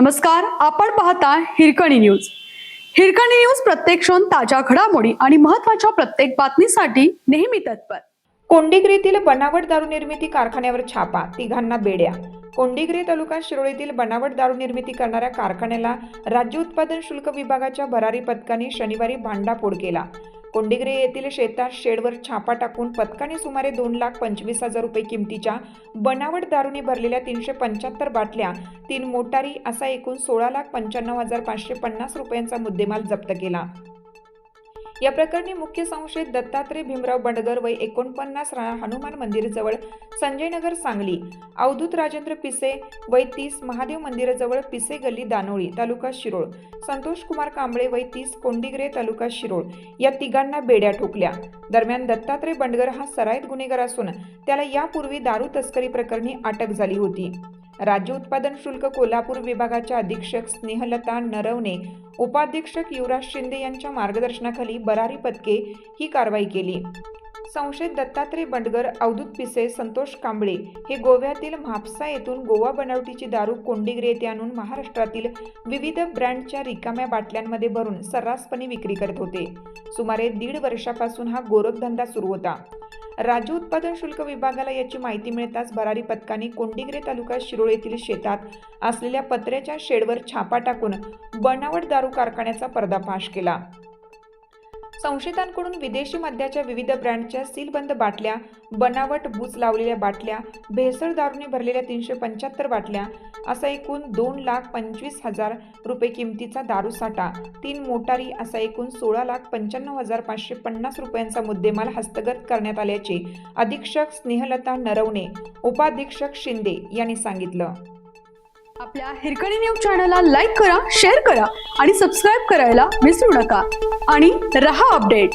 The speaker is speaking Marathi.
नमस्कार आपण पाहता हिरकणी न्यूज. हिरकणी न्यूज प्रत्येक क्षण ताज्या घडामोडी आणि महत्त्वाच्या प्रत्येक बातमीसाठी नेहमी तत्पर. कोंडीग्रीतील बनावट दारू निर्मिती कारखान्यावर छापा तिघांना बेड्या. कोंडीग्री तालुका शिरोळीतील बनावट दारू निर्मिती करणाऱ्या कारखान्याला राज्य उत्पादन शुल्क विभागाच्या भरारी पथकाने शनिवारी भांडाफोड केला. कोंडिग्रे येथील शेतात शेडवर छापा टाकून पथकाने सुमारे दोन लाख पंचवीस हजार रुपये किमतीच्या बनावट दारूने भरलेल्या तीनशे पंच्याहत्तर बाटल्या तीन मोटारी असा एकूण सोळा लाख पंच्याण्णव हजार पाचशे पन्नास रुपयांचा मुद्देमाल जप्त केला. या प्रकरणी मुख्य संशयित दत्तात्रय भीमराव बंडगर वय एकोणपन्नास राणा हनुमान मंदिरजवळ संजयनगर सांगली अवधूत राजेंद्र पिसे वय तीस महादेव मंदिराजवळ पिसे गल्ली दानोळी तालुका शिरोळ संतोष कुमार कांबळे वय तीस कोंडिग्रे तालुका शिरोळ या तिघांना बेड्या ठोकल्या. दरम्यान दत्तात्रय बंडगर हा सराईत गुन्हेगार असून त्याला यापूर्वी दारू तस्करी प्रकरणी अटक झाली होती. राज्य उत्पादन शुल्क कोल्हापूर विभागाच्या अधीक्षक स्नेहलता नरवणे उपाधीक्षक युवराज शिंदे यांच्या मार्गदर्शनाखाली बरारी पथके ही कारवाई केली. संशयित दत्तात्रय बंडगर अवधूत पिसे संतोष कांबळे हे गोव्यातील म्हापसा येथून गोवा बनावटीची दारू कोंडीग्रे येथे आणून महाराष्ट्रातील विविध ब्रँडच्या रिकाम्या बाटल्यांमध्ये भरून सर्रासपणे विक्री करत होते. सुमारे दीड वर्षापासून हा गोरखधंदा सुरू होता. राज्य उत्पादन शुल्क विभागाला याची माहिती मिळताच भरारी पथकाने कोंडीग्रे तालुका शिरोळ येथील शेतात असलेल्या पत्र्याच्या शेडवर छापा टाकून बनावट दारू कारखान्याचा पर्दाफाश केला. संशयितांकडून विदेशी मद्याच्या विविध ब्रँडच्या सीलबंद बाटल्या बनावट बूच लावलेल्या बाटल्या भेसळ दारूने भरलेल्या तीनशे पंच्याहत्तर बाटल्या असा एकूण दोन लाख पंचवीस हजार रुपये किमतीचा दारू साठा तीन मोटारी असा एकूण सोळा लाख पंच्याण्णव हजार पाचशे पन्नास रुपयांचा मुद्देमाल हस्तगत करण्यात आल्याचे अधीक्षक स्नेहलता नरवणे उपाधीक्षक शिंदे यांनी सांगितलं. आपल्या हिरकणी न्यूज चॅनलला लाईक करा शेअर करा आणि सबस्क्राईब करायला विसरू नका. आणि रहा अपडेट.